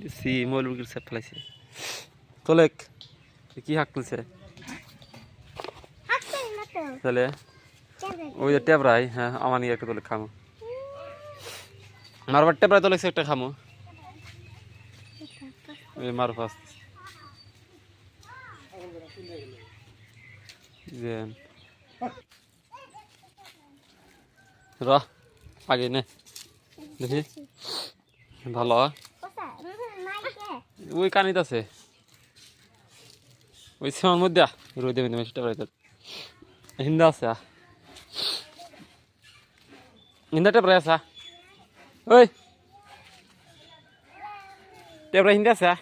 দিছি মৌলবীর সেট ফেলাইছে। তোলেক কি হাক তুলছে তাহলে, ওই যে টেবরাই হ্যাঁ আমার নিয়ে একটা তোলে খামো। মারবার টেবরাই তোলেছে একটা খামো। এই মার যে, র, আগে নে। দেখি। ভালো। ওই কানিত আছে। ওই সীমার মধ্যে রোদ দেবেন সেটা বাড়িতে হিন্দা আছে। হিন্দা টেপরা আছে। ওই। টেপরা হিন্দা আছে আ।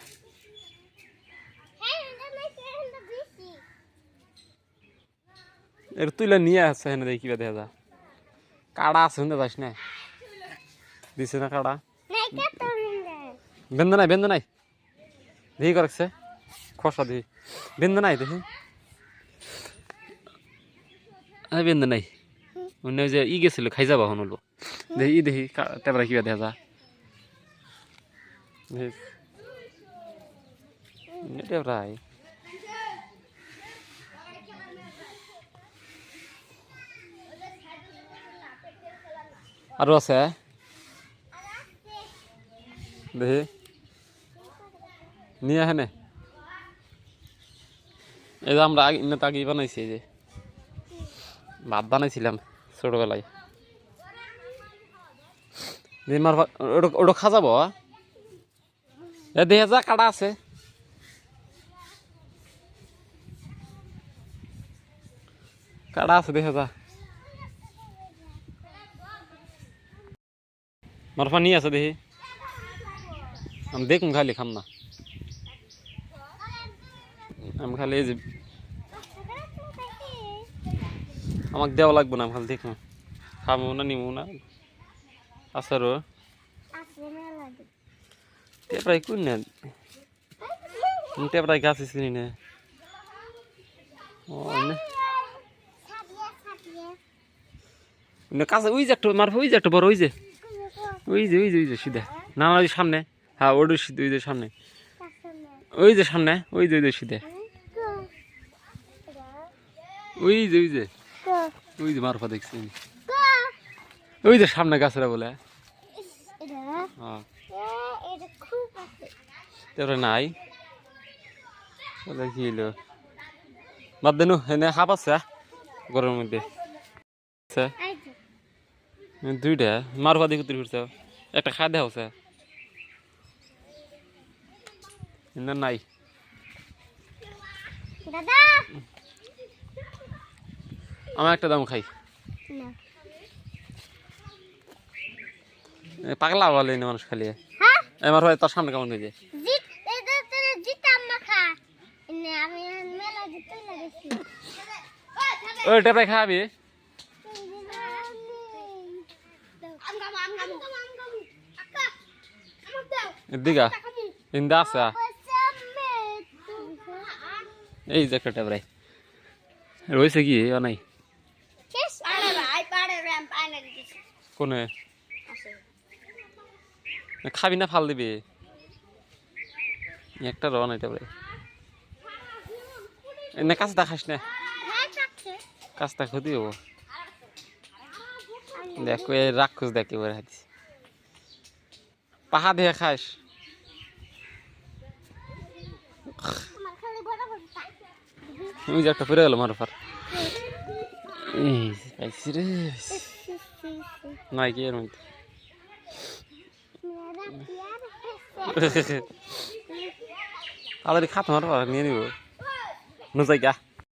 এর তুইলে নিয়ে আসছে হেনে দেখি দেখা যা কাড়া আছে শুনতে পাস না দিছে না কাড়া। বেন্দ নাই বেন্দ নাই। দেখি করেছে খসা দেখি বেন্দ নাই দেখি আরে বেন্দ নাই। অন্য যে ই গেছিল, খাই যাবা হন হলো দেখি ই দেখি টেবরা কিবা দেখা যা। টেবরাই আৰু আছে? দেখি নিয়ে আহে এই যে আমরা আগে তো আগেই বানাইছি এই যে। ভাত বানাইছিলাম ছোটবেলায়। দিয়ে মার ওটা ওটা খাজাব এ দেখে যা কাটা আছে। কাটা আছে দেখে যা। মারফা নিয়ে আছে দেখি আমি দেখুন খালি খাম না। আমি খালি এই যে আমাকে দেওয়া লাগবে না খালি দেখুন খাব না নিবো না। আসারও টেপরাই কোন না? টেপরাই গাছ চিনি না ওই যে একটা মারফা, ওই যে একটা বড়, ওই যে। ওই যে, ওই না ওই সামনে। হ্যাঁ ওই যে সামনে। ওই যে সামনে, ওই যে ওই যে, সিধে। ওই যে ওই যে। ওই যে মারফা দেখছি ওই যে সামনে গাছেরা বলে হ্যাঁ? তারপরে নাই। বলে কি হলো বাদ দেনু এনে হাফ আছে আহ, ঘরের মধ্যে। দুইটা মারফা দেখে তুই ঘুরছে একটা খাই দেওয়া না নাই। দাদা! আমার একটা দাম খাই। পাগলা বলে না মানুষ খালি। হ্যাঁ? আমার ভাই তার সামনে কেমন হয়েছে ওই টেপে খাবি? এদিকা ইন্দা আছে। এই যে একটা টেপরাই রয়েছে কি? নাই। কোনে? খাবি না ফাল দিবি। একটা র নাই বলে এনে কাছটা খাস না। কাছটা ক্ষতি হব। দেখ ওই রাক্ষস দেখ এবার হাতি পাহা দিয়ে খাস। একটা ফিরে গেল মারফার। এই পাইছি রে। নাই কি এর মধ্যে তাড়াতাড়ি খাত মারফা নিয়ে নিব নো যাই গা